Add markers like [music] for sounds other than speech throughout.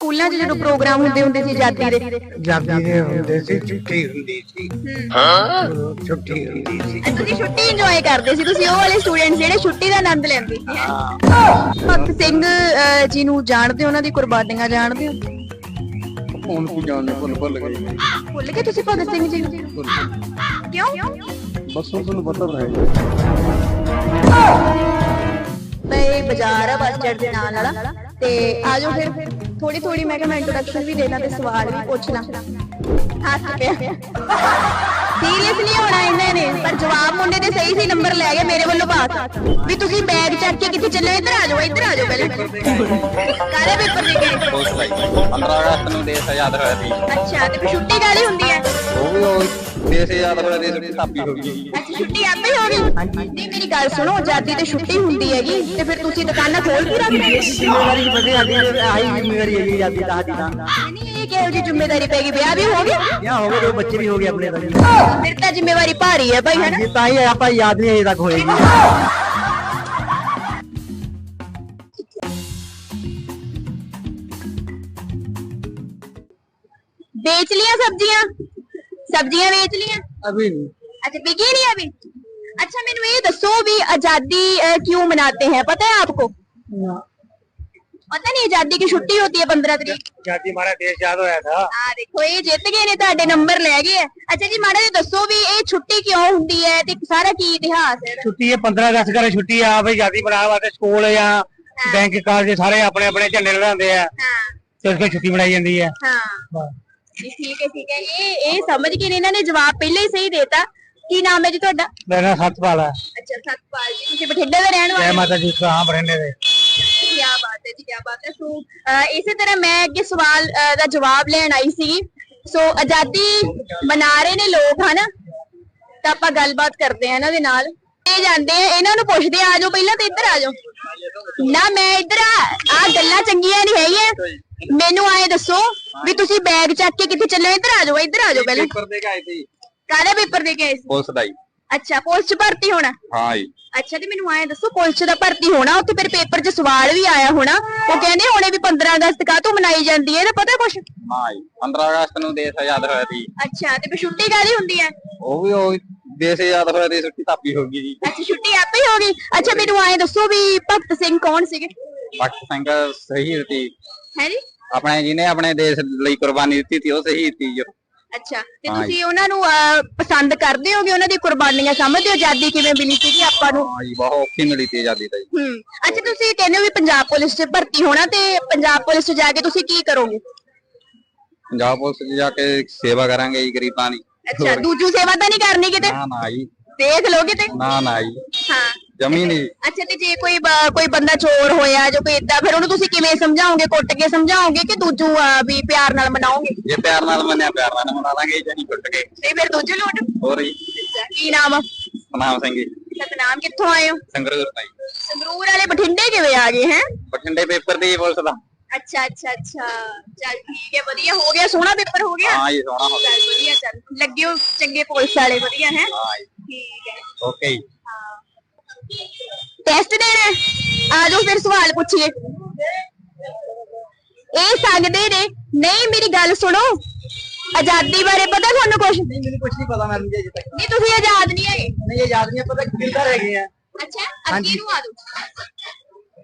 ਸਕੂਲਾਂ 'ਚ ਜਦੋਂ ਪ੍ਰੋਗਰਾਮ ਹੁੰਦੇ ਹੁੰਦੇ ਸੀ ਆਜ਼ਾਦੀ ਦੇ? ਜਾਂਦੀ ਦੇ ਹੁੰਦੇ ਸੀ ਛੁੱਟੀ ਹੁੰਦੀ ਸੀ। ਹਾਂ। ਛੁੱਟੀ ਹੁੰਦੀ ਸੀ। ਤੁਸੀਂ ਛੁੱਟੀ ਇੰਜੋਏ ਕਰਦੇ ਸੀ ਤੁਸੀਂ ਉਹ ਵਾਲੇ ਸਟੂਡੈਂਟ ਜਿਹੜੇ ਛੁੱਟੀ ਦਾ ਆਨੰਦ ਲੈਂਦੇ ਸੀ। ਭਗਤ ਸਿੰਘ ਅਹ, ਜੀ ਨੂੰ ਜਾਣਦੇ ਹੋ ਉਹਨਾਂ ਦੀ ਕੁਰਬਾਨੀਆਂ ਜਾਣਦੇ ਹੋ? ਹੁਣ ਕੀ ਜਾਣਦੇ ਭੁੱਲ ਭੁੱਲ ਗਏ। ਭੁੱਲ ਗਏ ਤੁਸੀਂ ਭਗਤ ਸਿੰਘ ਜੀ? ਨੂੰ ਕਿਉਂ? ਬਸ ਹੁਣ ਤੁਹਾਨੂੰ ਪਤਾ ਰਹੇ ਤੇ ਬਾਜ਼ਾਰ ਆ ਬੱਸ ਸਟੈਂਡ ਦੇ ਨਾਲ ਵਾਲਾ। ਤੇ ਆਜੋ ਫਿਰ ਥੋੜੀ ਥੋੜੀ ਮੈਂ ਕਿਹਾ ਮੈਂ ਇੰਟਰੋਡਕਸ਼ਨ ਵੀ ਦੇਣਾ ਤੇ ਸਵਾਲ ਵੀ ਪੁੱਛਣਾ। ਹੱਸ ਪਿਆ। ਸੀਰੀਅਸ ਨਹੀਂ ਹੋਣਾ ਇਹਨਾਂ ਨੇ ਪਰ ਜਵਾਬ ਮੁੰਡੇ ਦੇ ਸਹੀ ਸੀ ਨੰਬਰ ਲੈ ਗਏ ਮੇਰੇ ਵੱਲੋਂ ਪਾਸ ਵੀ ਤੁਸੀਂ ਬੈਗ ਚੱਕ ਕੇ ਕਿੱਥੇ ਚੱਲੇ ਇੱਧਰ ਆ ਜਾਓ ਇੱਧਰ ਆ ਜਾਓ ਪਹਿਲੇ। ਕਾਲੇ ਪੇਪਰ ਦੇ ਭਾਈ 15 ਅਗਸਤ ਨੂੰ ਦੇਸ਼ ਆਜ਼ਾਦ ਹੋਇਆ ਸੀ। ਅੱਛਾ ਤੇ ਫਿਰ ਛੁੱਟੀ ਕਾਲੀ ਹੁੰਦੀ ਹੈ? ਉਹ ਵੀ ਉਹ ਦੇਸ਼ ਆਜ਼ਾਦ ਹੋਇਆ ਦੀ ਛੁੱਟੀ ਸਾਪੀ ਹੋ ਗਈ। ਅੱਛਾ ਛੁੱਟੀ ਆਪੇ ਹੀ ਹੋ ਗਈ ਨਹੀਂ ਮੇਰੀ ਗੱਲ ਸੁਣੋ ਆਜ਼ਾਦੀ ਤੇ ਛੁੱਟੀ ਹੁੰਦੀ ਹੈਗੀ ਤੇ ਫਿਰ ਤੁਸੀਂ ਦੁਕਾਨਾਂ ਖੋਲ ਕੇ ਰੱਖਦੇ ਹੋ? ਜ਼ਿੰਮੇਵਾਰੀ ਬਦੇ ਆਦੀ ਆਹੀ ਜ਼ਿੰਮੇਵਾਰੀ ਹੈ ਜੀ ਆਦੀ ਦਾ ਦਾ। ਨਹੀਂ उनकी ज़िम्मेदारी पेगी ब्याह भी हो गया? क्या हो गया बच्चे भी हो गए अपने फिर हाँ, तो जिम्मेवारी भारी है भाई है ना? हाँ ताई तो आप याद नहीं तक होगी बेच लिया सब्ज़ियाँ? सब्ज़ियाँ बेच लिया? अभी अच्छा बिकी नहीं अभी? अच्छा मेनू ये दसो भी आज़ादी क्यों मनाते हैं पता है आपको? ना पता नहीं आजादी की छुट्टी होती है पंद्रह तरीक जाति हमारा देश आजाद होया था ਆ ਦੇਖੋ ਇਹ ਜਿੱਤ ਗਏ ਨੇ ਤੁਹਾਡੇ ਨੰਬਰ ਲੈ ਗਏ ਆ। ਅੱਛਾ ਜੀ ਮਾੜਾ ਜੀ ਦੱਸੋ ਵੀ ਇਹ ਛੁੱਟੀ ਕਿਉਂ ਹੁੰਦੀ ਹੈ ਤੇ ਸਾਰਾ ਕੀ ਇਤਿਹਾਸ ਹੈ ਇਹਦਾ? ਛੁੱਟੀ ਹੈ 15 ਅਗਸਤ ਕਰੇ ਛੁੱਟੀ ਆ ਬਈ ਆਜ਼ਾਦੀ ਮਨਾਉਣ ਵਾਸਤੇ ਸਕੂਲ ਜਾਂ ਬੈਂਕ ਕਾਲਜ ਸਾਰੇ ਆਪਣੇ ਆਪਣੇ ਝੰਡੇ ਲਹਿਰਾਉਂਦੇ ਆ ਹਾਂ ਤੇ ਉਸ ਤੇ ਛੁੱਟੀ ਮਨਾਈ ਜਾਂਦੀ ਹੈ ਹਾਂ ਬਸ। ਜੀ, ਠੀਕ ਹੈ ਠੀਕ ਹੈ ਇਹ ਇਹ ਸਮਝ ਕੇ ਨੇ ਇਹਨਾਂ ਨੇ ਜਵਾਬ ਪਹਿਲਾਂ ਹੀ ਸਹੀ ਦੇਤਾ ਕੀ ਨਾਮ ਹੈ ਜੀ ਤੁਹਾਡਾ ਮੇਰਾ ਨਾਮ ਸਤਪਾਲ ਹੈ ਅੱਛਾ ਸਤਪਾਲ ਜੀ ਤੁਸੀਂ ਬਠਿੰਡੇ ਦੇ ਰਹਿਣ ਜੈ ਵਾਲੇ ਹੋ ਮਾਤਾ ਦੀ ਹਾਂ ਬਰਿੰਡੇ ਦੇ ਕੀ ਬਾਤ ਹੈ ਜੀ ਕੀ ਬਾਤ ਹੈ। ਸੋ ਅਹ, ਇਸੇ ਤਰ੍ਹਾਂ ਮੈਂ ਅੱਗੇ ਸਵਾਲ ਅਹ, ਦਾ ਜਵਾਬ ਲੈਣ ਆਈ ਸੀ ਸੋ ਆਜ਼ਾਦੀ ਮਨਾ ਰਹੇ ਨੇ ਲੋਕ ਹਨਾ? ਤਾਂ ਆਪਾਂ ਗੱਲਬਾਤ ਕਰਦੇ ਆ ਇਹਨਾਂ ਦੇ ਨਾਲ। ਇਹ ਜਾਂਦੇ ਆ ਇਹਨਾਂ ਨੂੰ ਪੁੱਛਦੇ ਆ ਆਜੋ ਪਹਿਲਾਂ ਤੇ ਇੱਧਰ ਆ ਜਾਓ। ਨਾ ਮੈਂ ਇੱਧਰ ਆ ਆ ਗੱਲਾਂ ਚੰਗੀਆਂ ਨਹੀਂ ਹੈਗੀਆਂ। ਮੈਨੂੰ ਆਏ ਦੱਸੋ ਵੀ ਤੁਸੀਂ ਬੈਗ ਚੱਕ ਕੇ ਕਿੱਥੇ ਚੱਲੇ ਹੋ? ਇੱਧਰ ਆ ਜਾਓ ਇੱਧਰ ਆ ਜਾਓ ਪਹਿਲਾਂ। ਪੇਪਰ ਦੇ ਕੇ ਆਏ ਸੀ। ਕਾਹਦਾ ਪੇਪਰ ਦੇ ਕੇ ਆਏ ਸੀ? ਪੁਲਿਸ ਦਾ ਹੀ। ਅੱਛਾ ਪੁਲਿਸ ਚ ਭਰਤੀ ਹੋਣਾ? ਹਾਂ ਜੀ। ਅੱਛਾ ਤੇ ਮੈਨੂੰ ਆਏ ਦੱਸੋ ਪੁਲਿਸ ਦਾ ਭਰਤੀ ਹੋਣਾ ਉੱਥੇ ਫਿਰ ਪੇਪਰ 'ਚ ਸਵਾਲ ਵੀ ਆਇਆ ਹੋਣਾ। ਉਹ ਕਹਿੰਦੇ ਹੁਣੇ ਵੀ 15 ਅਗਸਤ ਕਾਹਤੋਂ ਮਨਾਈ ਜਾਂਦੀ ਹੈ ਇਹਦਾ ਪਤਾ ਕੁਛ? ਹਾਂ ਜੀ 15 ਅਗਸਤ ਨੂੰ ਦੇਸ਼ ਆਜ਼ਾਦ ਹੋਇਆ ਸੀ। ਅੱਛਾ ਤੇ ਫਿਰ ਛੁੱਟੀ ਕਾਹਦੀ ਹੁੰਦੀ ਹੈ? ਉਹ ਵੀ ਉਹ ਦੇਸ਼ ਆਜ਼ਾਦ ਹੋਇਆ ਦੀ ਛੁੱਟੀ ਸਾਪੀ ਹੋ ਗਈ ਜੀ। ਅੱਛਾ ਛੁੱਟੀ ਆਪੇ ਹੀ ਹੋ ਗਈ। ਅੱਛਾ ਮੈਨੂੰ ਆਏ ਦੱਸੋ ਵੀ ਭਗਤ ਸਿੰਘ ਕੌਣ ਸੀਗੇ? ਭਗਤ ਸਿੰਘ ਸ਼ਹੀਦ ਸੀ। ਹੈ ਜੀ? ਆਪਣੇ ਜਿਹਨੇ ਆਪਣੇ ਦੇਸ਼ ਲਈ ਕੁਰਬਾਨੀ ਦਿੱਤੀ ਸੀ ਉਹ ਸ਼ਹੀਦ ਸੀ ਜੋ। ਅੱਛਾ ਤੇ ਹਾਂ ਤੁਸੀਂ ਉਹਨਾਂ ਨੂੰ ਅਹ, ਪਸੰਦ ਕਰਦੇ ਹੋਗੇ? ਉਹਨਾਂ ਦੀ ਕੁਰਬਾਨੀਆਂ ਸਮਝਦੇ ਹੋ? ਆਜ਼ਾਦੀ ਕਿਵੇਂ ਮਿਲੀ ਸੀਗੀ ਆਪਾਂ ਨੂੰ? ਹਾਂ ਜੀ ਬਹੁਤ ਔਖੀ ਮਿਲੀ ਸੀ ਆਜ਼ਾਦੀ ਦਾ ਜੀ। ਹੂੰ ਅੱਛਾ ਤੁਸੀਂ ਕਹਿੰਦੇ ਹੋ ਵੀ ਪੰਜਾਬ ਪੁਲਿਸ 'ਚ ਭਰਤੀ ਹੋਣਾ ਤੇ ਪੰਜਾਬ ਪੁਲਿਸ 'ਚ ਜਾ ਕੇ ਤੁਸੀਂ ਕੀ ਕਰੋਗੇ? ਪੰਜਾਬ ਪੁਲਿਸ 'ਚ ਜਾ ਕੇ ਸੇਵਾ ਕਰਾਂਗੇ ਜੀ ਗਰੀਬਾਂ ਦੀ। ਅੱਛਾ ਦੂਜੂ ਸੇਵਾ ਤਾਂ ਨਹੀਂ ਕਰਨੀ ਕਿਤੇ? ਨਾ ਨਾ ਜੀ। ਦੇਖ ਲੋਗੇ ਤੇ ਨਾ ਨਾ ਜੀ। ਹਾਂ। ਜਮੀ ਨਹੀਂ ਅੱਛਾ ਤੇ ਜੇ ਕੋਈ ਬ- ਕੋਈ ਬੰਦਾ ਚੋਰ ਹੋਇਆ ਜੋ ਕੋਈ ਏਦਾਂ ਫਿਰ ਉਹਨੂੰ ਤੁਸੀਂ ਕਿਵੇਂ ਸਮਝਾਓਗੇ ਕੁੱਟ ਕੇ ਸਮਝਾਓਗੇ ਕਿ ਦੂਜੂ ਅਹ, ਵੀ ਪਿਆਰ ਨਾਲ ਮਨਾਓਗੇ ਜੇ ਪਿਆਰ ਨਾਲ ਮੰਨਿਆ ਪਿਆਰ ਨਾਲ ਮਨਾ ਲਾਂਗੇ ਜੇ ਨਹੀਂ ਟੁੱਟ ਗਏ ਤੇ ਫਿਰ ਦੂਜੂ ਲੁੱਟ ਹੋਰ ਜੀ ਕੀ ਨਾਮ ਆ ਸਨਾਮ ਸਿੰਘ ਜੀ ਸਤਨਾਮ ਕਿੱਥੋਂ ਆਏ ਹੋ ਸੰਗਰੂਰ ਤੋਂ ਜੀ ਸੰਗਰੂਰ ਵਾਲੇ ਬਠਿੰਡੇ ਕਿਵੇਂ ਆ ਗਏ ਹੈ ਬਠਿੰਡੇ ਪੇਪਰ ਦੀ ਪੁਲਿਸ ਦਾ ਅੱਛਾ ਅੱਛਾ ਅੱਛਾ ਚੱਲ ਠੀਕ ਹੈ ਵਧੀਆ ਹੋ ਗਿਆ ਸੋਹਣਾ ਪੇਪਰ ਹੋ ਗਿਆ ਹਾਂ ਜੀ ਸੋਹਣਾ ਹੋ ਗਿਆ ਚੱਲ ਵਧੀਆ ਚੱਲ ਲੱਗਿਓ ਚੰਗੇ ਪੁਲਿਸ ਵਾਲੇ ਵਧੀਆ ਹੈ ਹਾਂ ਜੀ ਠੀਕ ਹੈ ਓਕੇ ਜੀ ਟੈਸਟ ਦੇਣਾ? ਆ ਜਾਓ ਫਿਰ ਸਵਾਲ ਪੁੱਛੀਏ। ਇਹ ਸਕਦੇ ਨੇ ਨਹੀਂ ਮੇਰੀ ਗੱਲ ਸੁਣੋ। ਆਜ਼ਾਦੀ ਬਾਰੇ ਪਤਾ ਤੁਹਾਨੂੰ ਕੁਝ ਨਹੀਂ ਮੈਨੂੰ ਕੁਝ ਨਹੀਂ ਪਤਾ ਮੈਡਮ ਜੀ ਅਜੇ ਤੱਕ। ਨਹੀਂ ਤੁਸੀਂ ਆਜ਼ਾਦ ਨਹੀਂ ਹੈਗੇ। ਨਹੀਂ ਇਹ ਯਾਦ ਨਹੀਂ ਪਤਾ ਕਿੱਦਾਂ ਰਹਿ ਗਏ ਆ। ਅੱਛਾ ਅੱਗੇ। ਨੂੰ ਆ ਜਾਓ।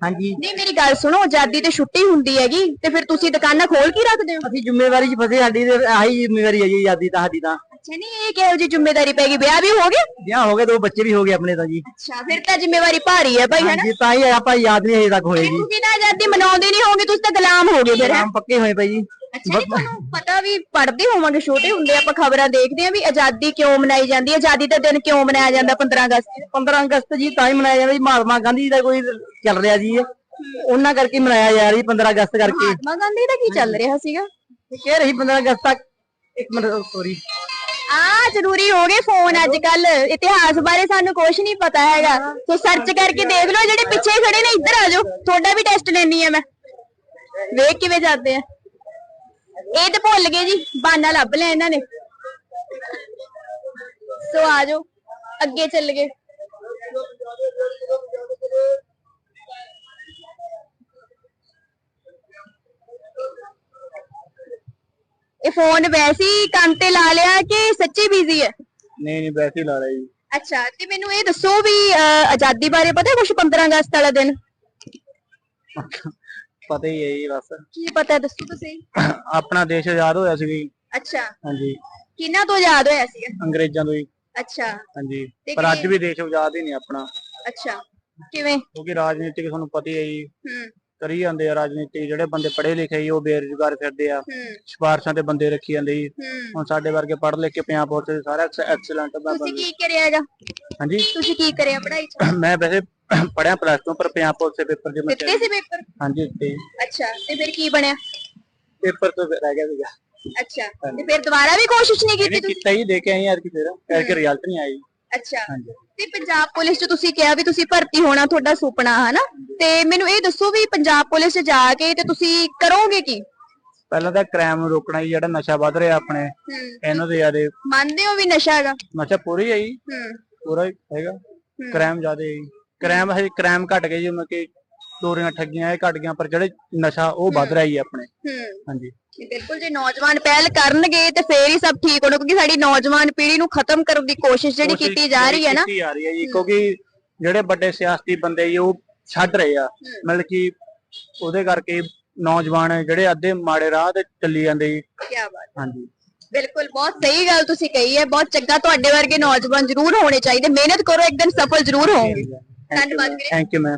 ਹਾਂਜੀ। ਨਹੀਂ ਮੇਰੀ ਗੱਲ ਸੁਣੋ ਆਜ਼ਾਦੀ ਤੇ ਛੁੱਟੀ ਹੁੰਦੀ ਹੈਗੀ ਤੇ ਫਿਰ ਤੁਸੀਂ ਦੁਕਾਨਾਂ ਖੋਲ ਕੇ ਰੱਖਦੇ ਹੋ? ਅਸੀਂ ਜ਼ਿੰਮੇਵਾਰੀ 'ਚ ਫਸੇ ਸਾਡੀ ਤੇ ਆਹੀ ਜ਼ਿੰਮੇਵਾਰੀ ਹੈ ਜੀ ਆਜ਼ਾਦੀ ਤਾਂ ਸਾਡੀ ਤਾਂ। ਅੱਛਾ ਨਹੀਂ ਇਹ ਕਿਹੋ ਜਿਹੀ ਜ਼ਿੰਮੇਵਾਰੀ ਪੈ ਗਈ? ਵਿਆਹ ਵੀ ਹੋ ਗਿਆ? ਵਿਆਹ ਹੋ ਗਏ ਦੋ ਬੱਚੇ ਵੀ ਹੋ ਗਏ ਆਪਣੇ ਤਾਂ ਜੀ। ਅੱਛਾ ਫਿਰ ਤਾਂ ਜ਼ਿੰਮੇਵਾਰੀ ਭਾਰੀ ਹੈ ਭਾਈ ਹੈ ਨਾ ਹਾਂਜੀ ਤਾਂ ਹੀ ਆਪਾਂ ਯਾਦ ਨਹੀਂ ਅਜੇ ਤੱਕ ਹੋਏਗੀ ਤੁਸੀਂ ਨਾ ਆਜ਼ਾਦੀ ਮਨਾਉਂਦੇ ਨਹੀਂ ਹੋਗੇ ਤੁਸੀਂ ਤਾਂ ਗੁਲਾਮ ਹੋ ਗਏ ਫਿਰ ਹੈਂ? ਨਾਮ ਪੱਕੇ ਹੋਏ ਜੀ। ਅੱਛਾ ਜੀ ਤੁਹਾਨੂੰ ਪਤਾ ਵੀ ਪੜ੍ਹਦੇ ਹੋਵਾਂਗੇ ਛੋਟੇ ਹੁੰਦੇ ਆਪਾਂ ਖਬਰਾਂ ਦੇਖਦੇ ਆਂ ਵੀ ਆਜ਼ਾਦੀ ਕਿਉਂ ਮਨਾਈ ਜਾਂਦੀ ਹੈ ਆਜ਼ਾਦੀ ਦਾ ਦਿਨ ਕਿਉਂ ਮਨਾਇਆ ਜਾਂਦਾ 15 ਅਗਸਤ? 15 ਅਗਸਤ ਜੀ ਤਾਂ ਹੀ ਮਨਾਇਆ ਜਾਂਦਾ ਜੀ ਮਹਾਤਮਾ ਗਾਂਧੀ ਜੀ ਦਾ ਕੋਈ ਚੱਲ ਰਿਹਾ ਜੀ ਇਹ। ਉਹਨਾਂ ਕਰਕੇ ਮਨਾਇਆ ਜਾ ਰਹੀ 15 ਅਗਸਤ ਕਰਕੇ। ਮਹਾਤਮਾ ਗਾਂਧੀ ਦਾ ਕੀ ਚੱਲ ਰਿਹਾ ਸੀਗਾ? ਇਹ ਕਹਿ ਰਹੀ 15 ਅਗਸਤ ਤੱਕ ਇੱਕ ਮਿੰਟ ਸੌਰੀ ਆ ਜ਼ਰੂਰੀ ਹੋ ਗਏ ਫੋਨ ਅੱਜ ਕੱਲ। ਇਤਿਹਾਸ ਬਾਰੇ ਸਾਨੂੰ ਕੁਝ ਨਹੀਂ ਪਤਾ ਹੈਗਾ। ਸੋ ਸਰਚ ਕਰਕੇ ਦੇਖ ਲਓ, ਜਿਹੜੇ ਪਿੱਛੇ ਖੜੇ ਨੇ, ਇੱਧਰ ਆ ਜਾਓ। ਤੁਹਾਡਾ ਵੀ ਟੈਸਟ ਲੈਣੀ ਆ ਮੈਂ। ਵੇਖ ਕਿਵੇਂ ਜਾਂਦੇ ਆ। ਇਹ ਤੇ ਭੁੱਲ ਗਏ ਜੀ ਬਾਨਾ ਲੱਭ ਲਿਆ ਇਹਨਾਂ ਨੇ। ਸੋ ਆ ਜਾਓ, ਅੱਗੇ ਚੱਲ ਗਏ। ਇਹ ਫੋਨ ਵੈਸੇ ਹੀ ਕੰਨ ਤੇ ਲਾ ਲਿਆ ਕਿ ਸੱਚੀ ਬਿਜ਼ੀ ਹੈ? ਨਹੀਂ ਨਹੀਂ ਵੈਸੇ ਹੀ ਲਾ ਰਿਹਾ ਜੀ। ਅੱਛਾ ਤੇ ਮੈਨੂੰ ਇਹ ਦੱਸੋ ਵੀ ਅਹ, ਆਜ਼ਾਦੀ ਬਾਰੇ ਪਤਾ ਕੁਝ 15 ਅਗਸਤ ਵਾਲਾ ਦਿਨ? ਪਤਾ ਹੀ ਹੈ ਜੀ ਬਸ। ਕੀ ਪਤਾ ਦੱਸੋ ਤੁਸੀਂ ਆਪਣਾ ਦੇਸ਼ ਆਜ਼ਾਦ ਹੋਇਆ ਸੀ ਜੀ। ਅੱਛਾ। ਹਾਂਜੀ। ਕਿਹਨਾਂ ਤੋਂ ਯਾਦ ਹੋਇਆ ਸੀ ਅੰਗਰੇਜ਼ਾਂ ਤੋਂ ਹੀ। ਅੱਛਾ। ਹਾਂਜੀ। ਤੇ ਪਰ ਅੱਜ ਵੀ ਦੇਸ਼ ਆਜ਼ਾਦ ਹੀ ਨਹੀਂ ਆਪਣਾ। ਅੱਛਾ। ਕਿਵੇਂ? ਕਿਉਂਕਿ ਰਾਜਨੀਤਿਕ ਤੁਹਾਨੂੰ ਪਤਾ ਹੀ ਹੈ ਜੀ। ਹੂੰ। ਕਰੀ ਜਾਂਦੇ ਆ ਰਾਜਨੀਤੀ ਜਿਹੜੇ ਬੰਦੇ ਪੜ੍ਹੇ ਲਿਖੇ ਜੀ ਉਹ ਬੇਰੁਜ਼ਗਾਰ ਫਿਰਦੇ ਆ। ਹੂੰ। ਸਿਫਾਰਸ਼ਾਂ ਤੇ ਬੰਦੇ ਰੱਖੀ ਜਾਂਦੇ ਜੀ ਹੂੰ। ਹੁਣ ਸਾਡੇ ਵਰਗੇ ਪੜ੍ਹ ਲਿਖ ਕੇ ਪੰਜਾਬ ਪੁਲਿਸ ਦੇ ਸਾਰਾ ਐਕਸਲੈਂਟ ਤੁਸੀਂ ਕੀ ਕਰਿਆ ਹੈਗਾ ਹਾਂਜੀ? ਤੁਸੀਂ ਕੀ ਕਰਿਆ ਪੜ੍ਹਾਈ ਚ? ਮੈਂ ਵੈਸੇ ਪੜਿਆ ਪਲੱਸ 2 ਪਰ ਪੰਜਾਬ ਪੁਲਿਸ ਦੇ ਪੇਪਰ ਜੇ ਮੈਂ ਦਿੱਤੇ ਸੀ ਪੇਪਰ? ਹਾਂਜੀ ਅੱਛਾ ਤੇ ਫਿਰ ਕੀ ਬਣਿਆ? ਪੇਪਰ ਤੋਂ ਰਹਿ ਗਿਆ ਸੀਗਾ। ਅੱਛਾ ਤੇ ਫਿਰ ਦੁਬਾਰਾ ਵੀ ਕੋਸ਼ਿਸ਼ ਨਹੀਂ ਕੀਤੀ ਤੁਸੀਂ? ਕੀਤਾ ਹੀ ਦੇ ਕੇ ਆਏ ਯਾਰ ਕਿ ਫਿਰ। ਕਰਕੇ ਰਿਜ਼ਲਟ ਨਹੀਂ ਆਈ ਅੱਛਾ। ਹਾਂਜੀ। ਤੇ ਪੰਜਾਬ ਪੁਲਿਸ ਚ ਤੁਸੀਂ ਕਿਹਾ ਵੀ ਤੁਸੀਂ ਭਰਤੀ ਹੋਣਾ ਤੁਹਾਡਾ ਸੁਪਨਾ ਹਨਾ? ਤੇ ਮੈਨੂੰ ਇਹ ਦੱਸੋ ਵੀ ਪੰਜਾਬ ਪੁਲਿਸ ਚ ਜਾ ਕੇ ਤੇ ਤੁਸੀਂ ਕਰੋਗੇ ਕੀ? ਪਹਿਲਾਂ ਤਾਂ ਕ੍ਰਾਈਮ ਰੋਕਣਾ ਜੀ ਜਿਹੜਾ ਨਸ਼ਾ ਵੱਧ ਰਿਹਾ ਆਪਣੇ ਹੂੰ। ਇਹਨਾਂ ਦੇ ਜਿਆਦੇ ਮੰਨਦੇ ਹੋ ਵੀ ਨਸ਼ਾ ਹੈਗਾ? ਨਸ਼ਾ ਪੂਰੀ ਹੈ ਜੀ। ਹੂੰ। ਪੂਰਾ ਹੀ ਹੈਗਾ। ਕ੍ਰਾਈਮ ਜ਼ਿਆਦੇ ਹੈ ਜੀ। ਕ੍ਰਾਈਮ ਹਜੇ ਕ੍ਰਾਈਮ ਘਟ ਗਏ ਜੀ ਮਤਲਬ ਕਿ ਚੋਰੀਆਂ ਠੱਗੀਆਂ ਇਹ ਘਟ ਗਈਆਂ ਪਰ ਜਿਹੜੇ ਨਸ਼ਾ ਉਹ ਵੱਧ ਰਿਹਾ ਜੀ ਆਪਣੇ। ਹੂੰ ਹਾਂਜੀ। ਬਿਲਕੁਲ ਜੇ ਨੌਜਵਾਨ ਪਹਿਲ ਕਰਨਗੇ ਤੇ ਫੇਰ ਹੀ ਸਭ ਠੀਕ ਹੋਣਾ ਕਿਉਂਕਿ ਸਾਡੀ ਨੌਜਵਾਨ ਪੀੜ੍ਹੀ ਨੂੰ ਖਤਮ ਕਰਨ ਦੀ ਕੋਸ਼ਿਸ਼ ਜਿਹੜੀ ਕੀਤੀ ਜਾ ਰਹੀ ਹੈ ਨਾ। ਕੀਤੀ ਜਾ ਰਹੀ ਹੈ ਜੀ ਕਿਉਂਕਿ ਜਿਹੜੇ ਵੱਡੇ ਸਿਆਸਤੀ ਬੰਦੇ ਜੀ ਉਹ ਛੱਡ ਰਹੇ ਆ। ਮਤਲਬ ਕਿ ਉਹਦੇ ਕਰਕੇ ਨੌਜਵਾਨ ਜਿਹੜੇ ਅੱਧੇ ਮਾੜੇ ਰਾਹ ਤੇ ਚੱਲੀ ਜਾਂਦੇ ਜੀ। ਕੀ ਬਾਤ ਹਾਂਜੀ। ਬਿਲਕੁਲ ਬਹੁਤ ਸਹੀ ਗੱਲ ਤੁਸੀਂ ਕਹੀ ਹੈ ਬਹੁਤ ਚੰਗਾ ਤੁਹਾਡੇ ਵਰਗੇ ਨੌਜਵਾਨ ਜ਼ਰੂਰ ਹੋਣੇ ਚਾਹੀਦੇ ਮਿਹਨਤ ਕਰੋ ਇੱਕ ਦਿਨ ਸਫਲ ਜ਼ਰੂਰ ਹੋਵੋਗੇ। ਧੰਨਵਾਦ। ਥੈਂਕ ਯੂ ਮੈਮ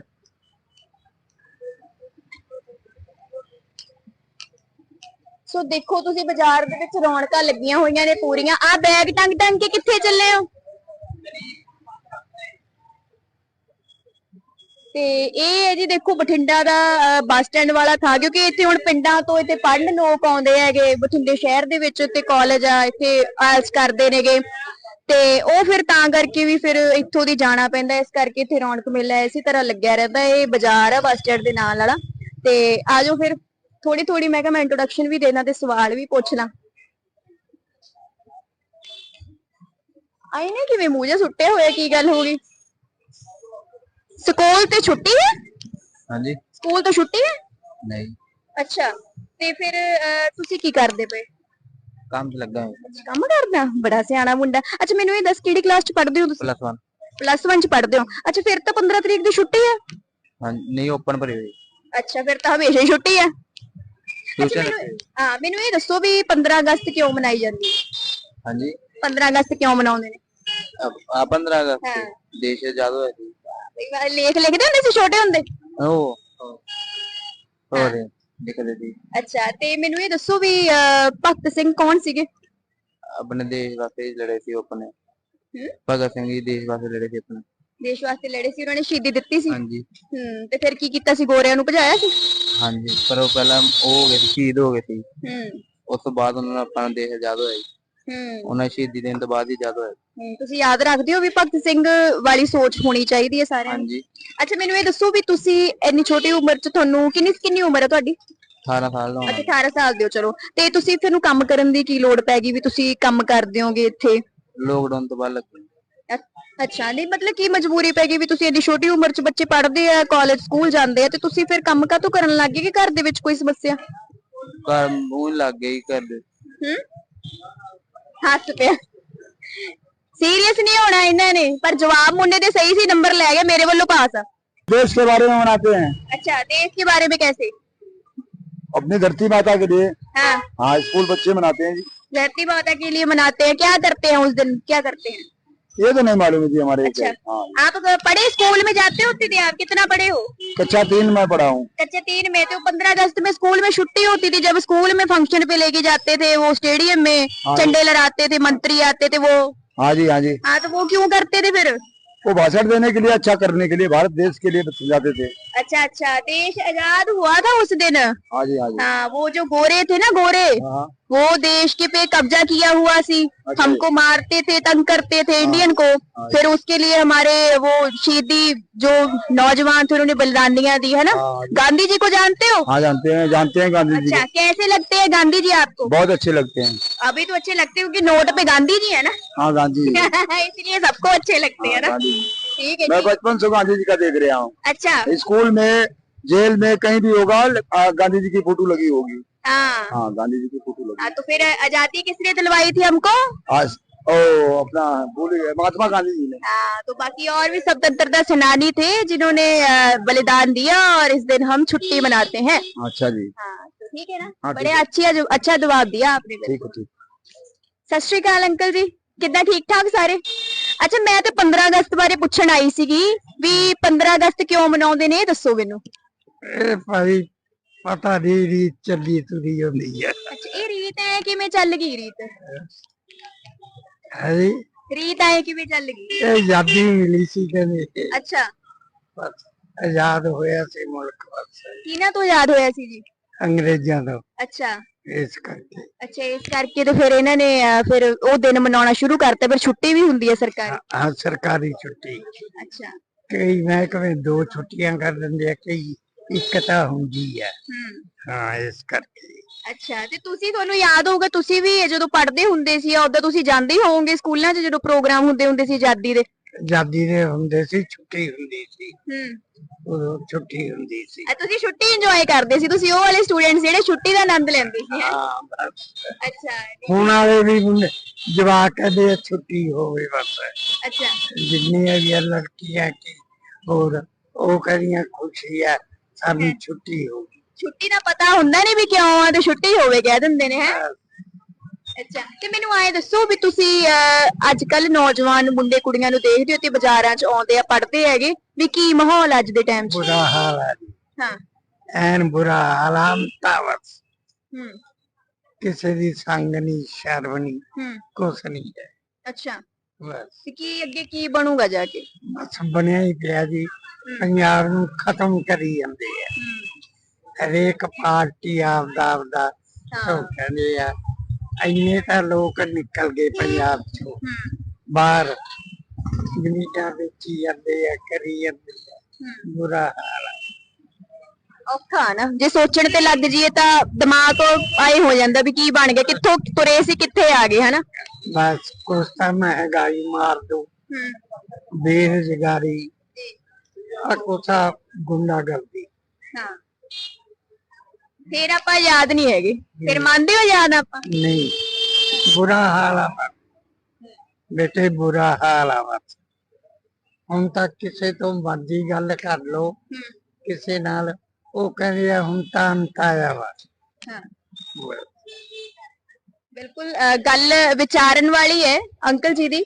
ਸੋ ਦੇਖੋ ਤੁਸੀਂ ਬਾਜ਼ਾਰ ਦੇ ਵਿੱਚ ਰੌਣਕਾਂ ਲੱਗੀਆਂ ਹੋਈਆਂ ਨੇ ਪੂਰੀਆਂ। ਆ ਬੈਗ ਟੰਗ ਟੰਗ ਕੇ ਕਿੱਥੇ ਚੱਲੇ ਹੋ? ਤੇ ਇਹ ਹੈ ਜੀ ਦੇਖੋ ਬਠਿੰਡਾ ਦਾ ਬੱਸ ਸਟੈਂਡ ਵਾਲਾ ਥਾਂ, ਕਿਉਂਕਿ ਇੱਥੇ ਹੁਣ ਪਿੰਡਾਂ ਤੋਂ ਇੱਥੇ ਪੜ੍ਹਨ ਲੋਕ ਆਉਂਦੇ ਹੈਗੇ। ਬਠਿੰਡੇ ਸ਼ਹਿਰ ਦੇ ਵਿੱਚ ਤੇ ਕਾਲਜ ਆ, ਇੱਥੇ ਆਇਲਸ ਕਰਦੇ ਨੇਗੇ। ਤੇ ਉਹ ਫਿਰ ਤਾਂ ਕਰਕੇ ਵੀ ਫਿਰ ਇੱਥੋਂ ਦੀ ਜਾਣਾ ਪੈਂਦਾ, ਇਸ ਕਰਕੇ ਇੱਥੇ ਰੌਣਕ ਮੇਲਾ ਇਸੇ ਤਰ੍ਹਾਂ ਲੱਗਿਆ ਰਹਿੰਦਾ। ਇਹ ਬਾਜ਼ਾਰ ਆ, ਬੱਸ ਸਟੈਂਡ ਦੇ ਨਾਲ ਵਾਲਾ। ਤੇ ਆਜੋ ਫਿਰ। ਥੋੜੀ ਥੋੜੀ ਮੈਂ ਕਿਹਾ ਮੈਂ ਇੰਟਰੋਡਕਸ਼ਨ ਵੀ ਦੇਣਾ ਤੇ ਸਵਾਲ ਵੀ ਪੁੱਛ ਲਾਂ। ਆਈ ਨੇ ਕਿਵੇਂ ਜਿਹਾ ਸੁੱਟੇ ਹੋਏ ਕੀ ਗੱਲ ਹੋ ਗਈ? ਸਕੂਲ ਤੇ ਛੁੱਟੀ ਹੈ? ਹਾਂਜੀ। ਸਕੂਲ ਤੋਂ ਛੁੱਟੀ ਹੈ? ਨਹੀਂ। ਅੱਛਾ ਤੇ ਫਿਰ ਅਹ, ਤੁਸੀਂ ਕੀ ਕਰਦੇ ਪਏ? ਕੰਮ ਤੇ ਲੱਗਾ ਕੰਮ ਕਰਦਾ? ਬੜਾ ਸਿਆਣਾ ਮੁੰਡਾ। ਅੱਛਾ ਮੈਨੂੰ ਇਹ ਦੱਸ ਕਿਹੜੀ ਕਲਾਸ ਚ ਪੜ੍ਹਦੇ ਹੋ ਤੁਸੀਂ? ਪਲੱਸ 1 ਪਲੱਸ 1 ਚ ਪੜ੍ਹਦੇ ਹੋ। ਅੱਛਾ ਫਿਰ ਤਾਂ 15 ਤਰੀਕ ਦੀ ਛੁੱਟੀ ਹੈ? ਹਾਂਜੀ ਨਹੀਂ ਓਪਨ ਭਰੀ ਹੋਈ। ਅੱਛਾ ਫਿਰ ਤਾਂ ਹਮੇਸ਼ਾ ਹੀ ਛੁੱਟੀ ਹੈ। ਮੈਨੂੰ ਹਾਂ ਮੈਨੂੰ ਇਹ ਦੱਸੋ ਵੀ 15 ਅਗਸਤ ਕਿਉਂ ਮਨਾਈ ਜਾਂਦੀ ਹੈ? ਹਾਂਜੀ। 15 ਅਗਸਤ ਕਿਉਂ ਮਨਾਉਂਦੇ ਨੇ? ਆ 15 ਅਗਸਤ। ਦੇਸ਼ ਆਜ਼ਾਦ ਹੋਇਆ ਸੀ। ਕਈ ਵਾਰ ਲੇਖ ਲਿਖਦੇ ਹੁੰਦੇ ਸੀ ਛੋਟੇ ਹੁੰਦੇ? ਉਹ ਹੋਰ ਲਿਖਦੇ ਸੀ। ਅੱਛਾ ਤੇ ਮੈਨੂੰ ਇਹ ਦੱਸੋ ਵੀ ਅਹ, ਭਗਤ ਸਿੰਘ ਕੌਣ ਸੀਗੇ? ਆਪਣੇ ਦੇਸ਼ ਵਾਸਤੇ ਲੜੇ ਸੀ ਉਹ ਆਪਣੇ। ਹੂੰ? ਭਗਤ ਸਿੰਘ ਜੀ ਦੇਸ਼ ਵਾਸਤੇ ਲੜੇ ਸੀ ਆਪਣੇ। ਦੇਸ਼ ਵਾਸਤੇ ਲੜੇ ਸੀ ਉਹਨਾਂ ਨੇ ਸ਼ਹੀਦੀ ਦਿੱਤੀ ਸੀ। ਹਾਂਜੀ। ਹੂੰ ਤੇ ਫਿਰ ਕੀ ਕੀਤਾ ਸੀ ਗੋਰਿਆਂ ਨੂੰ ਭਜਾਇਆ ਸੀ? ਹਾਂਜੀ ਪਰ ਉਹ ਪਹਿਲਾਂ ਉਹ ਹੋ ਗਏ ਸੀ ਸ਼ਹੀਦ ਹੋ ਗਏ ਸੀ। ਹੂੰ। ਉਸ ਤੋਂ ਬਾਅਦ ਉਹਨਾਂ ਦਾ ਆਪਣਾ ਦੇਸ਼ ਆਜ਼ਾਦ ਹੋਇਆ ਜੀ। ਹੂੰ। ਉਹਨਾਂ ਦੀ ਸ਼ਹੀਦੀ ਦੇਣ ਤੋਂ ਬਾਅਦ ਹੀ ਆਜ਼ਾਦ ਹੋਇਆ। ਹੂੰ, ਤੁਸੀਂ ਯਾਦ ਰੱਖਦੇ ਹੋ ਵੀ ਭਗਤ ਸਿੰਘ ਵਾਲੀ ਸੋਚ ਹੋਣੀ ਚਾਹੀਦੀ ਹੈ ਸਾਰਿਆਂ ਨੂੰ? ਹਾਂਜੀ। ਅੱਛਾ ਮੈਨੂੰ ਇਹ ਦੱਸੋ ਵੀ ਤੁਸੀਂ ਇੰਨੀ ਛੋਟੀ ਉਮਰ 'ਚ ਤੁਹਾਨੂੰ ਕਿੰਨੀ ਕਿੰਨੀ ਉਮਰ ਹੈ ਤੁਹਾਡੀ? 18 ਸਾਲ ਦਾ ਹੋਣਾ ਅੱਛਾ 18 ਸਾਲ ਦੇ ਹੋ ਚਲੋ। ਤੇ ਤੁਸੀਂ ਤੁਹਾਨੂੰ ਕੰਮ ਕਰਨ ਦੀ ਕੀ ਲੋੜ ਪੈ ਗਈ ਵੀ ਤੁਸੀਂ ਕੰਮ ਕਰਦੇ ਹੋਗੇ ਇੱਥੇ? ਲੋਕਡਾਊਨ ਤੋਂ ਬਾਅਦ ਲੱਗੇ ਅੱਛਾ ਨਹੀਂ ਮਤਲਬ ਕੀ ਮਜਬੂਰੀ ਪੈ ਗਈ ਵੀ ਤੁਸੀਂ ਇੰਨੀ ਛੋਟੀ ਉਮਰ 'ਚ ਬੱਚੇ ਪੜ੍ਹਦੇ ਆ ਕਾਲਜ ਸਕੂਲ ਜਾਂਦੇ ਆ ਤੇ ਤੁਸੀਂ ਫਿਰ ਕੰਮ ਕਾਹਤੋਂ ਕਰਨ ਲੱਗ ਗਏ ਕਿ ਘਰ ਦੇ ਵਿੱਚ ਕੋਈ ਸਮੱਸਿਆ ਘਰ ਮੂੰਹ ਲੱਗ ਗਈ ਘਰ ਦੇ ਹੂੰ ਹੱਸ ਪਿਆ ਸੀਰੀਅਸ ਨਹੀਂ ਹੋਣਾ ਇਹਨਾਂ ਨੇ ਪਰ ਜਵਾਬ ਮੁੰਡੇ ਦੇ ਸਹੀ ਸੀ ਨੰਬਰ ਲੈ ਗਏ ਮੇਰੇ ਵੱਲੋਂ ਪਾਸ ਆ देश के बारे में मनाते हैं अच्छा देश के बारे में कैसे अपनी धरती माता के लिए हाँ हाँ स्कूल बच्चे मनाते हैं जी धरती माता के लिए मनाते हैं क्या करते हैं उस दिन क्या करते हैं ये तो नहीं मालूम है जी हमारे अच्छा। हाँ। आप पढ़े स्कूल में जाते होते थे आप? कितना पढ़े हो? कक्षा तीन में पढ़ा हूँ। कच्चे तीन में तो पंद्रह अगस्त में स्कूल में छुट्टी होती थी जब स्कूल में फ़ंक्शन पे लेके जाते थे वो स्टेडियम में झंडे लड़ाते थे मंत्री आते थे वो। हाँ जी हाँ जी। हाँ तो वो क्यों करते थे फिर? वो भाषण देने के लिए अच्छा करने के लिए भारत देश के लिए जाते थे। अच्छा अच्छा देश आज़ाद हुआ था उस दिन। हाँ जी हाँ जी। हाँ वो जो गोरे थे ना गोरे। हाँ। वो देश के पे कब्जा किया हुआ सी। अच्छा। हमको मारते थे तंग करते थे इंडियन को। फिर उसके लिए हमारे वो शहीदी जो नौजवान थे उन्होंने बलिदानियाँ दी है ना? हाँ गांधी जी को जानते हो? हाँ जानते हैं जानते हैं गांधी जी अच्छा कैसे लगते हैं गांधी जी आपको? बहुत अच्छे लगते हैं। अभी तो अच्छे लगते हैं क्योंकि नोट पे गांधी जी है ना। हाँ गांधी [laughs] इसलिए सबको अच्छे लगते हैं ना? ठीक है मैं बचपन से गांधी जी का देख रहा हूँ। अच्छा। स्कूल में जेल में कहीं भी होगा गांधी जी की फ़ोटो लगी होगी। हाँ हाँ गांधी जी की फोटो लगी हाँ, तो फिर आजादी किसने दिलवाई थी हमको आज ओ अपना भूल गए महात्मा गांधी जी ने हाँ, तो बाकी और भी स्वतंत्रता सेनानी थे जिन्होंने अ, बलिदान दिया और इस दिन हम छुट्टी मनाते हैं अच्छा जी हाँ तो ठीक है ना हाँ, बड़े ठीक अच्छी अच्छा जवाब दिया आपने मेरे ठीक को। है ठीक ਸਤਿ ਸ਼੍ਰੀ ਅਕਾਲ ਅੰਕਲ ਜੀ ਕਿੱਦਾਂ ਠੀਕ ਠਾਕ ਸਾਰੇ ਅੱਛਾ ਮੈਂ ਤੇ 15 ਅਗਸਤ ਬਾਰੇ ਪੁੱਛਣ ਆਈ ਸੀਗੀ ਵੀ 15 ਅਗਸਤ ਕਿਉਂ ਮਨਾਉਂਦੇ ਨੇ ਇਹ ਦੱਸੋ ਮੈਨੂੰ ਇਹ ਭਾਈ ਪਤਾ ਨਹੀਂ ਰੀਤ ਚੱਲੀ ਤੁਰੀ ਹੁੰਦੀ ਹੈ ਅੱਛਾ ਇਹ ਰੀਤ ਐ ਕਿਵੇਂ ਚੱਲ ਗਈ ਰੀਤ? ਹੈ ਜੀ? ਰੀਤ ਐ ਕਿਵੇਂ ਚੱਲ ਗਈ? ਇਹ ਆਜ਼ਾਦੀ ਮਿਲੀ ਸੀ ਕਹਿੰਦੇ ਅੱਛਾ। ਬਸ ਆਜ਼ਾਦ ਹੋਇਆ ਸੀ ਮੁਲਕ ਬਸ। ਕਿਹਨਾਂ ਤੋਂ ਯਾਦ ਹੋਇਆ ਸੀ ਜੀ? ਅੰਗਰੇਜ਼ਾਂ ਤੋਂ। ਅੱਛਾ। ਇਸ ਕਰਕੇ। ਅੱਛਾ ਇਸ ਕਰਕੇ ਤੇ ਫਿਰ ਇਹਨਾਂ ਨੇ ਅਹ, ਫਿਰ ਉਹ ਦਿਨ ਮਨਾਉਣਾ ਸ਼ੁਰੂ ਕਰਤਾ ਫਿਰ ਛੁੱਟੀ ਵੀ ਹੁੰਦੀ ਹੈ ਸਰਕਾਰੀ? ਹਾਂ ਸਰਕਾਰੀ ਛੁੱਟੀ। ਅੱਛਾ। ਕਈ ਮਹਿਕਮੇ ਦੋ ਛੁੱਟੀਆਂ ਕਰ ਦਿੰਦੇ ਆ ਕਈ ਇੱਕ ਤਾਂ ਹੁੰਦੀ ਹੈ। ਹੂੰ। ਹਾਂ ਇਸ ਕਰਕੇ। ਅੱਛਾ ਤੇ ਤੁਸੀਂ ਤੁਹਾਨੂੰ ਯਾਦ ਹੋਊਗਾ ਤੁਸੀਂ ਵੀ ਜਦੋਂ ਪੜ੍ਹਦੇ ਹੁੰਦੇ ਸੀ ਉਦੋਂ ਤੁਸੀਂ ਜਾਂਦੇ ਹੀ ਹੋਵੋਗੇ ਸਕੂਲਾਂ 'ਚ ਜਦੋਂ ਪ੍ਰੋਗਰਾਮ ਹੁੰਦੇ ਹੁੰਦੇ ਸੀ ਆਜ਼ਾਦੀ ਦੇ? ਆਜ਼ਾਦੀ ਦੇ ਹੁੰਦੇ ਸੀ ਛੁੱਟੀ ਹੁੰਦੀ ਸੀ। ਹੂੰ। ਉਦੋਂ ਛੁੱਟੀ ਹੁੰਦੀ ਸੀ। ਅ, ਤੁਸੀਂ ਛੁੱਟੀ ਇੰਜੋਏ ਕਰਦੇ ਸੀ। ਤੁਸੀਂ ਉਹ ਵਾਲੇ ਸਟੂਡੈਂਟਸ ਜਿਹੜੇ ਛੁੱਟੀ ਦਾ ਆਨੰਦ ਲੈਂਦੇ ਸੀ ਹੈਂ? ਹਾਂ ਬਸ। ਅੱਛਾ ਹੁਣ ਵਾਲੇ ਵੀ ਮੁੰਡੇ ਜਵਾਕ ਕਹਿੰਦੇ ਆ ਛੁੱਟੀ ਹੋਵੇ ਬਸ। ਅੱਛਾ। ਜਿੰਨੀਆਂ ਵੀ ਲੜਕੀਆਂ ਕੀ ਹੋਰ ਉਹ ਕਰੀਆਂ ਖੁਸ਼ੀ ਹੈ। ਸਾਨੂੰ ਛੁੱਟੀ ਹੋ ਗਈ ਛੁੱਟੀ ਦਾ ਪਤਾ ਹੁੰਦਾ ਨਹੀਂ ਵੀ ਕਿਉਂ ਆ ਤੇ ਛੁੱਟੀ ਹੋਵੇ ਕਹਿ ਦਿੰਦੇ ਨੇ ਹੈ। ਅੱਛਾ ਤੇ ਮੈਨੂੰ ਆਏ ਦੱਸੋ ਵੀ ਤੁਸੀਂ ਅੱਜ ਕੱਲ ਨੌਜਵਾਨ ਮੁੰਡੇ ਕੁੜੀਆਂ ਨੂੰ ਦੇਖਦੇ ਹੋ ਤੇ ਬਾਜ਼ਾਰਾਂ 'ਚ ਆਉਂਦੇ ਆ ਪੜ੍ਹਦੇ ਹੈਗੇ ਵੀ ਕੀ ਮਾਹੌਲ ਅੱਜ ਦੇ ਟਾਈਮ 'ਚ? ਬੁਰਾ ਹਾਲ ਹੈ। ਹਾਂ। ਐਨ ਬੁਰਾ ਹਾਲਾਮਤਾ ਬਸ। ਹੂੰ। ਕਿਸੇ ਦੀ ਸੰਗ ਨਹੀਂ ਸ਼ਰਮ ਨਹੀਂ ਹੂੰ। ਕੁਛ ਨਹੀਂ ਹੈ। ਅੱਛਾ। ਬਸ। ਕੀ ਅੱਗੇ ਕੀ ਬਣੂਗਾ ਜਾ ਕੇ? ਬਸ ਬਣਿਆ ਹੀ ਪਿਆ ਜੀ। ਪੰਜਾਬ ਨੂੰ ਖਤਮ ਕਰੀ ਜਾਂਦੇ ਆ। ਹਰੇਕ ਪਾਰਟੀ ਆਪਦਾ ਆਪਦਾ ਉਹ ਕਹਿੰਦੇ ਆ ਇੰਨੇ ਤਾਂ ਲੋਕ ਨਿਕਲ ਗਏ ਪੰਜਾਬ ਚੋਂ। ਬਾਹਰ ਜ਼ਮੀਨਾਂ ਵੇਚੀ ਜਾਂਦੇ ਆ ਕਰੀ ਜਾਂਦੇ ਆ। ਬੁਰਾ ਹਾਲ ਹੈ ਔਖਾ ਨਾ ਜੇ ਸੋਚਣ ਤੇ ਲੱਗ ਜਾਈਏ ਤਾਂ ਦਿਮਾਗ ਆਏ ਹੋ ਜਾਂਦਾ ਵੀ ਕੀ ਬਣ ਗਿਆ ਕਿੱਥੋਂ ਤੁਰੇ ਸੀ ਕਿੱਥੇ ਆ ਗਏ ਹਨਾ? ਬਸ ਕੁਛ ਤਾਂ ਮਹਿੰਗਾਈ ਮਾਰ ਦੋ। ਬੇਰੁਜ਼ਗਾਰੀ ਆ ਕੋਸਾ ਗੁੰਡਾਗਰਦੀ। ਹਾਂ। ਫਿਰ ਆਪਾਂ ਯਾਦ ਨਹੀਂ ਹੈਗੇ। ਫਿਰ ਮੰਨਦੇ ਹੋ ਯਾਦ ਆਪਾਂ? ਨਹੀਂ। ਬੁਰਾ ਹਾਲ ਆ ਬਸ। ਬੇਟੇ ਬੁਰਾ ਹਾਲ ਆ ਬਸ। ਹੁਣ ਤੱਕ ਕਿਸੇ ਤੋਂ ਮਰਜ਼ੀ ਗੱਲ ਕਰ ਲੋ ਹੂੰ। ਕਿਸੇ ਨਾਲ। ਉਹ ਕਹਿੰਦੇ ਆ ਹੁਣ ਤਾਂ ਅੰਤ ਆਇਆ ਵਾ ਹਾਂ। ਬਸ। ਬਿਲਕੁਲ ਅ, ਗੱਲ ਵਿਚਾਰਨ ਵਾਲੀ ਹੈ। ਅੰਕਲ ਜੀ ਦੀ।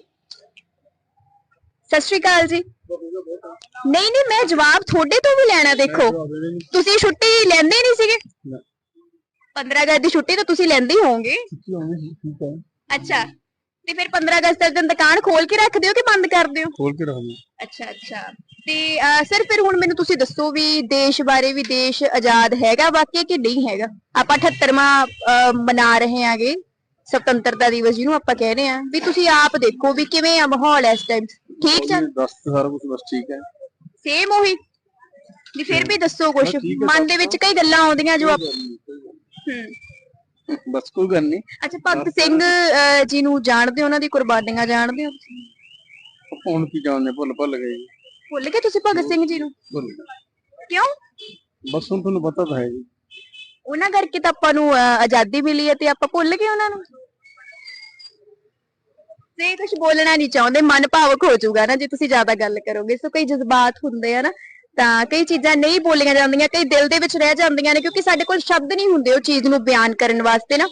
ਸਤਿ ਸ਼੍ਰੀ ਅਕਾਲ ਜੀ। ਨਹੀਂ ਨਹੀਂ ਮੈਂ ਜਵਾਬ ਤੁਹਾਡੇ ਤੋਂ ਵੀ ਲੈਣਾ ਦੇਖੋ। ਤੁਸੀਂ ਛੁੱਟੀ ਲੈਂਦੇ ਨਹੀਂ ਸੀਗੇ? 15 ਅਗਸਤ ਦੀ ਛੁੱਟੀ ਤਾਂ ਤੁਸੀਂ ਲੈਂਦੇ ਹੀ ਹੋਵੋਗੇ। ਅੱਛਾ। ਤੇ ਫਿਰ 15 ਅਗਸਤ ਤੱਕ ਦੁਕਾਨ ਖੋਲ ਕੇ ਰੱਖ ਦਿਓ ਕਿ ਬੰਦ ਕਰ ਦਿਓ? ਖੋਲ ਕੇ ਰੱਖ ਦਿਓ। ਅੱਛਾ ਅੱਛਾ। ਤੇ ਸਰ ਫਿਰ ਹੁਣ ਮੈਨੂੰ ਤੁਸੀਂ ਦੱਸੋ ਵੀ ਦੇਸ਼ ਬਾਰੇ ਵੀ ਦੇਸ਼ ਆਜ਼ਾਦ ਹੈਗਾ ਵਾਕਿਆ ਕਿ ਨਹੀਂ ਹੈਗਾ? ਆਪਾਂ 78ਵਾਂ ਮਨਾ ਰਹੇ ਆਂਗੇ ਸੁਤੰਤਰਤਾ ਦਿਵਸ ਜਿਹਨੂੰ ਆਪਾਂ ਕਹਿ ਰਹੇ ਆਂ ਵੀ ਤੁਸੀਂ ਆਪ ਦੇਖੋ ਵੀ ਕਿਵੇਂ ਆ ਮਾਹੌਲ ਇਸ ਟਾਈਮ ਠੀਕ ਚੱਲ ਦੱਸ ਸਾਰਾ ਕੁਝ ਬਸ ਠੀਕ ਹੈ। ਸੇਮ ਉਹੀ। ਜੀ ਫਿਰ ਵੀ ਦੱਸੋ ਕੁਝ ਮਨ ਦੇ ਵਿੱਚ ਕਈ ਗੱਲਾਂ ਆਉਂਦੀਆਂ ਜੋ ਆਪ- ਬਸ ਕੋਈ ਗੱਲ ਨਹੀਂ। ਅੱਛਾ ਭਗਤ ਸਿੰਘ ਜੀ ਨੂੰ ਜਾਣਦੇ ਹੋ ਉਹਨਾਂ ਦੀ ਕੁਰਬਾਨੀਆਂ ਜਾਣਦੇ ਹੋ ਤੁਸੀਂ? ਹੁਣ ਕੀ ਜਾਣਦੇ ਭੁੱਲ ਭੁੱਲ ਗਏ ਭੁੱਲ ਗਏ ਤੁਸੀਂ ਭਗਤ ਸਿੰਘ ਜੀ ਨੂੰ? ਕਿਉਂ? ਬਸ ਤੁਹਾਨੂੰ ਪਤਾ ਤਾਂ ਹੈ ਜੀ। ਉਹਨਾਂ ਕਰਕੇ ਤਾਂ ਆਪਾਂ ਨੂੰ ਆਜ਼ਾਦੀ ਮਿਲੀ ਹੈ ਤੇ ਆਪਾਂ ਭੁੱਲ ਗਏ ਉਹਨਾਂ ਨੂੰ। ਤੇ ਕੁਝ ਬੋਲਣਾ ਨਹੀਂ ਚਾਹੁੰਦੇ ਮਨ ਭਾਵਕ ਹੋ ਜਾਊਗਾ ਨਾ ਜੇ ਤੁਸੀਂ ਜ਼ਿਆਦਾ ਗੱਲ ਕਰੋਗੇ। ਸੋ ਕਈ ਜਜ਼ਬਾਤ ਹੁੰਦੇ ਆ ਨਾ, ਤਾਂ ਕਈ ਚੀਜ਼ਾਂ ਨਹੀਂ ਬੋਲੀਆਂ ਜਾਂਦੀਆਂ, ਕਈ ਦਿਲ ਦੇ ਵਿੱਚ ਰਹਿ ਜਾਂਦੀਆਂ ਨੇ, ਕਿਉਂਕਿ ਸਾਡੇ ਕੋਲ ਸ਼ਬਦ ਨਹੀਂ ਹੁੰਦੇ ਉਹ ਚੀਜ਼ ਨੂੰ ਬਿਆਨ ਕਰਨ ਵਾਸਤੇ ਨਾ।